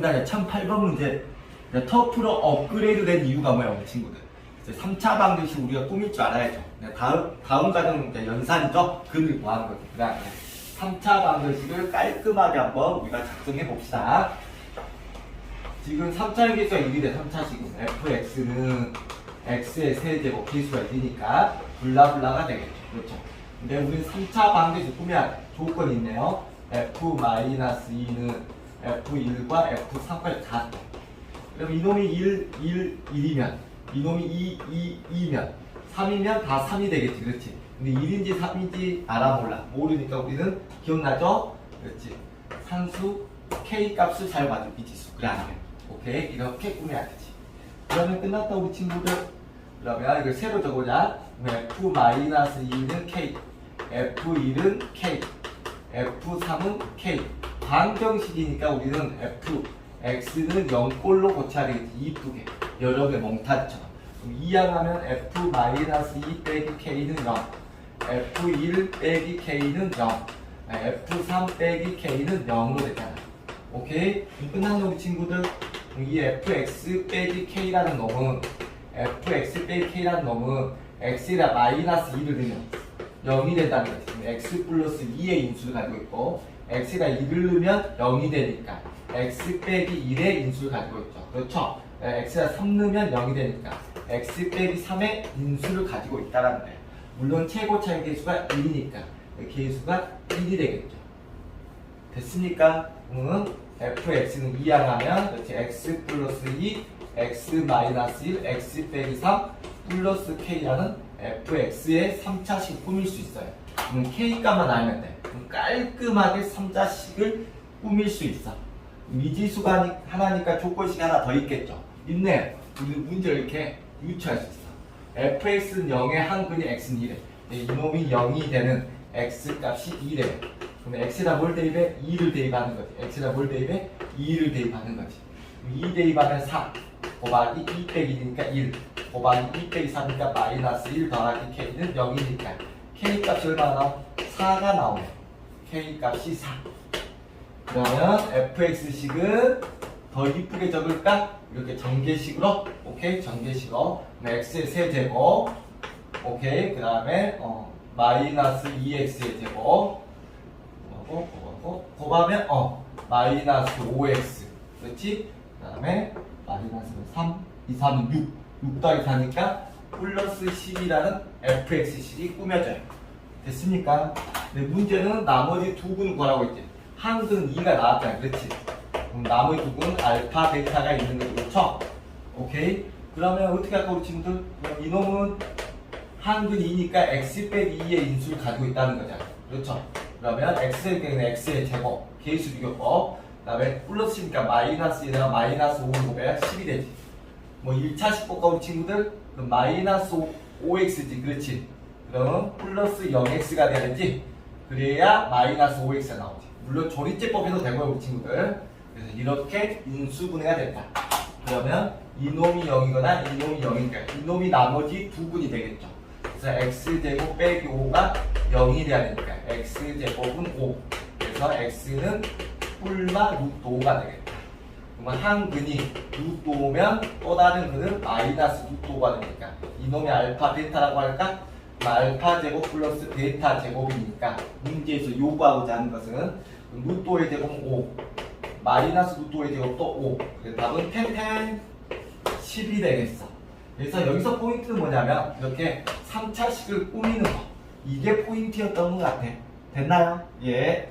다음에 1008번 문제 터프로 업그레이드 된 이유가 뭐예요, 우리 친구들? 이제 3차 방정식 우리가 꾸밀 줄 알아야죠. 네, 다음, 다음 이제 연산이죠. 금을 구하는 거죠. 그 다음에 3차 방정식을 깔끔하게 한번 우리가 작성해 봅시다. 지금 3차 기수가 1이 돼, 3차식은. fx는 x의 세제곱 기수가 1이니까 블라블라가 되겠죠. 그렇죠. 근데 우리 3차 방정식 꾸며야 조건이 있네요. f-2는 f1과 f3까지 같다. 그럼 이놈이 1, 1, 1이면 이놈이 2, 2, 2면 3이면 다 3이 되겠지 그렇지? 근데 1인지 3인지 알아 몰라. 모르니까 우리는 기억나죠? 그렇지? 산수 K 값을 잘 맞은 미지수 그래 안 돼. 오케이? 이렇게 꾸며야 되지. 그러면 끝났다 우리 친구들. 그러면 이걸 새로 적어보자. F-2는 K. F1은 K. F3은 K 방정식이니까 우리는 F X는 0꼴로 고쳐야 되겠지 이쁘게 여러 개 그럼 이항하면 F-2 빼기 K는 0 F1 빼기 K는 0 F3 빼기 K는 0으로 되잖아. 오케이? 끝났네 우리 친구들. 이 fx 빼기 k라는 놈은 fx 빼기 k라는 놈은 x에다 마이너스 2를 넣으면 0이 된다는 거지. x 플러스 2의 인수를 가지고 있고 x에다 2를 넣으면 0이 되니까 x 빼기 1의 인수를 가지고 있죠 그렇죠? 네, x에다 3 넣으면 0이 되니까 x 빼기 3의 인수를 가지고 있다는 거예요 물론 최고 차의 개수가 1이니까 개수가 1이 되겠죠 됐습니까? 응? fx는 이항하면 그렇지 x 플러스 2 x 마이너스 1 x 빼기 3 플러스 k라는 fx의 3차식 꾸밀 수 있어요. 그럼 k 값만 알면 돼. 그럼 깔끔하게 3차식을 꾸밀 수 있어. 미지수가 하나니까 조건식이 하나 더 있겠죠. 있네. 우리 문제를 이렇게 유추할 수 있어. fx는 0의 한 근이 x는 1에 이놈이 0이 되는 x 값이 2래. 그럼 x에다 뭘 대입해? 2를 대입하는 거지. x에다 뭘 대입해? 2를 대입하는 거지. 2 대입하면 4. 곱하기 2 빼기 1이니까 1. 곱하기 2 빼기 3이니까 마이너스 1 더하기 k는 0이니까 k 값이 얼마나? 4가 나오네. k 값이 4. 그러면 fx식은 더 이쁘게 적을까? 이렇게 전개식으로 오케이 전개식으로 그럼 x의 세제곱 오케이 그 다음에 어, 마이너스 2x의 제곱 곱하고 곱하고 곱하면 어 마이너스 5x 그렇지? 그 다음에 마이너스 3 2, 3, 6 6 더하기 4니까 플러스 10이라는 fx식이 꾸며져요 됐습니까? 근데 문제는 나머지 두근 구하라고 했지 한 근 2가 나왔잖아 그렇지? 그럼 나머지 두 근은 알파, 베타가 있는 거죠 그렇죠? 오케이? 그러면 어떻게 할까 우리 친구들? 이놈은 한 근 2니까 x 빼기 2의 인수를 가지고 있다는 거잖아 그렇죠? 그러면 x의 경우는 x의 제곱 계수 비교법 그 다음에 플러스 10이니까 마이너스 1에다가 마이너스 5를 곱해야 10이 되지 뭐 1차식 복과 우리 친구들 그럼 마이너스 5, x 지 그렇지? 그러면 플러스 0x가 되는지 그래야 마이너스 5x가 나오지. 물론 조리제법에도 되고요 우리 친구들. 그래서 이렇게 인수분해가 된다. 그러면 이놈이 0이거나 이놈이 0이니까 이놈이 나머지 두 분이 되겠죠. 그래서 x제곱 빼기 5가 0이 돼야 되니까 x제곱은 5 그래서 x는 뿔마 루트 5가 되겠다 그러면 한 근이 루트 5면 또 다른 근은 마이너스 루트 5가 되니까 이놈이 알파 베타라고 할까? 알파 제곱 플러스 베타 제곱이니까 문제에서 요구하고자 하는 것은 루트 5의 제곱은 5 마이너스 루트 5의 제곱도 5 그래서 답은 텐텐 10이 되겠어. 그래서 여기서 포인트는 뭐냐면 이렇게 3차식을 꾸미는 거. 이게 포인트였던 것 같아. 됐나요? 예